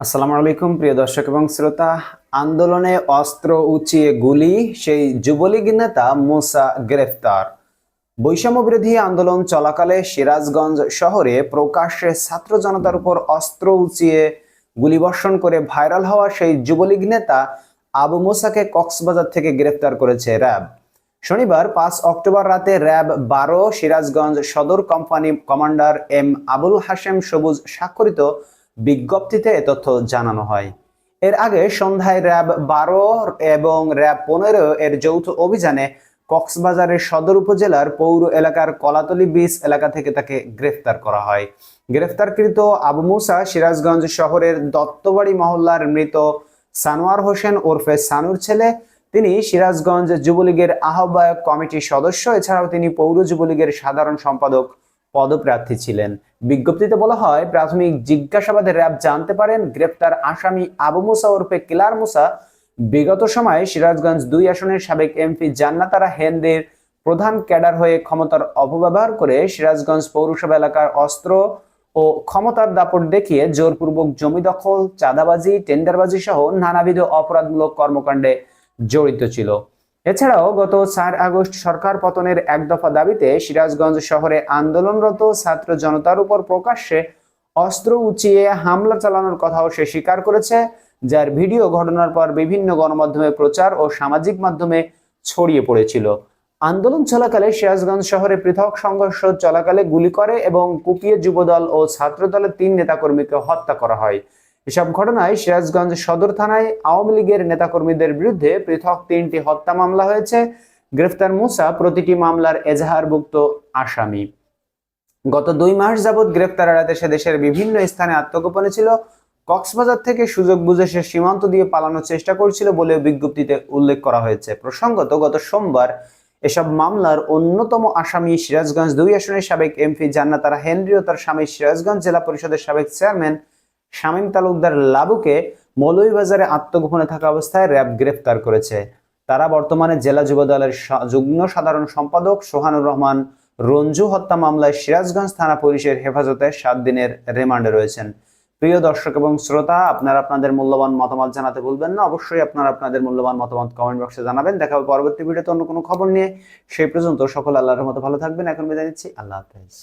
আসসালামু আলাইকুম, প্রিয় দর্শক এবং শ্রোতা। আন্দোলনে অস্ত্র উঁচিয়ে গুলি, সেই যুবলীগ নেতা মুসা গ্রেফতার। বৈষম্য বিরোধী আন্দোলন চলাকালে সিরাজগঞ্জ শহরে প্রকাশ্যে ছাত্র জনতার উপর অস্ত্র উঁচিয়ে গুলিবর্ষণ করে ভাইরাল হওয়া সেই যুবলীগ নেতা আবু মুসাকে কক্সবাজার থেকে গ্রেফতার করেছে র্যাব। শনিবার পাঁচ অক্টোবর রাতে র্যাব বারো, Sirajganj Sadar company commander M Abul Hashem Sabuj স্বাক্ষরিত বিজ্ঞপ্তিতে এ তথ্য জানানো হয়। এর আগে সন্ধ্যায় র্যাব বারো এবং র্যাব পনেরো এর যৌথ অভিযানে কক্সবাজারের সদর উপজেলার পৌর এলাকার কলাতলি বিচ এলাকা থেকে তাকে গ্রেফতার করা হয়। গ্রেফতারকৃত আবু মুসা সিরাজগঞ্জ শহরের দত্তবাড়ি মহল্লার মৃত সানোয়ার হোসেন ওরফে সানুর ছেলে। তিনি সিরাজগঞ্জ যুবলীগের আহ্বায়ক কমিটির সদস্য। এছাড়াও তিনি পৌর যুবলীগের সাধারণ সম্পাদক পদপ্রার্থী ছিলেন। বিজ্ঞপ্তিতে বলা হয়, প্রাথমিক জিজ্ঞাসাবাদে র্যাব জানতে পারেন, গ্রেপ্তার আসামি আবু মুসা ওরফে কিলার মুসা। বিগত সময়ে সিরাজগঞ্জ দুই আসনের সাবেক এমপি জান্নাতারা হেনদের প্রধান ক্যাডার হয়ে ক্ষমতার অপব্যবহার করে সিরাজগঞ্জ পৌরসভা এলাকার অস্ত্র ও ক্ষমতার দাপট দেখিয়ে জোরপূর্বক জমি দখল, চাঁদাবাজি, টেন্ডারবাজি সহ নানাবিধ অপরাধমূলক কর্মকাণ্ডে জড়িত ছিল। এছাড়াও গত চার আগস্ট সরকার পতনের এক দফা দাবিতে সিরাজগঞ্জ শহরে আন্দোলনরত ছাত্র জনতার উপর প্রকাশ্যে অস্ত্র উঁচিয়ে হামলা চালানোর কথাও সে স্বীকার করেছে, যার ভিডিও ঘটনার পর বিভিন্ন গণমাধ্যমে প্রচার ও সামাজিক মাধ্যমে ছড়িয়ে পড়েছিল। আন্দোলন চলাকালে সিরাজগঞ্জ শহরে পৃথক সংঘর্ষ চলাকালে গুলি করে এবং কুপিয়ে যুবদল ও ছাত্রদলের তিন নেতাকর্মীকে হত্যা করা হয়। এসব ঘটনায় সিরাজগঞ্জ সদর থানায় আওয়ামী লীগের নেতাকর্মীদের বিরুদ্ধে পৃথক তিনটি হত্যা মামলা হয়েছে। গ্রেফতার মুসা প্রতিটি মামলার এজাহারভুক্ত আসামি। গত দুই মাস যাবৎ গ্রেফতার এড়াতে সে দেশের বিভিন্ন স্থানে আত্মগোপনে ছিল। কক্সবাজার থেকে সুযোগ বুঝে সে সীমান্ত দিয়ে পালানোর চেষ্টা করছিল বলে বিজ্ঞপ্তিতে উল্লেখ করা হয়েছে। প্রসঙ্গত, গত সোমবার এসব মামলার অন্যতম আসামি সিরাজগঞ্জ দুই আসনের সাবেক এমপি জান্নাতারা হেনরি ও তার স্বামী সিরাজগঞ্জ জেলা পরিষদের সাবেক চেয়ারম্যান শামীম তালুকদার লাবুকে মৌলভীবাজারে আত্মগোপনে থাকা অবস্থায় র্যাব গ্রেফতার করেছে। তারা বর্তমানে জেলা যুব দলের যুগ্ম সাধারণ সম্পাদক সোহানুর রহমান, রঞ্জু হত্যা মামলায় সিরাজগঞ্জ থানা পুলিশের হেফাজতে সাত দিনের রিমান্ডে রয়েছেন। প্রিয় দর্শক এবং শ্রোতা, আপনারা আপনাদের মূল্যবান মতামত জানাতে ভুলবেন না। অবশ্যই আপনারা আপনাদের মূল্যবান মতামত কমেন্ট বক্সে জানাবেন। দেখা হবে পরবর্তী ভিডিওতে অন্য কোনো খবর নিয়ে। সেই পর্যন্ত সকল আল্লাহর মতো ভালো থাকবেন। এখন বিদায় নিচ্ছি। আল্লাহ হাফেজ।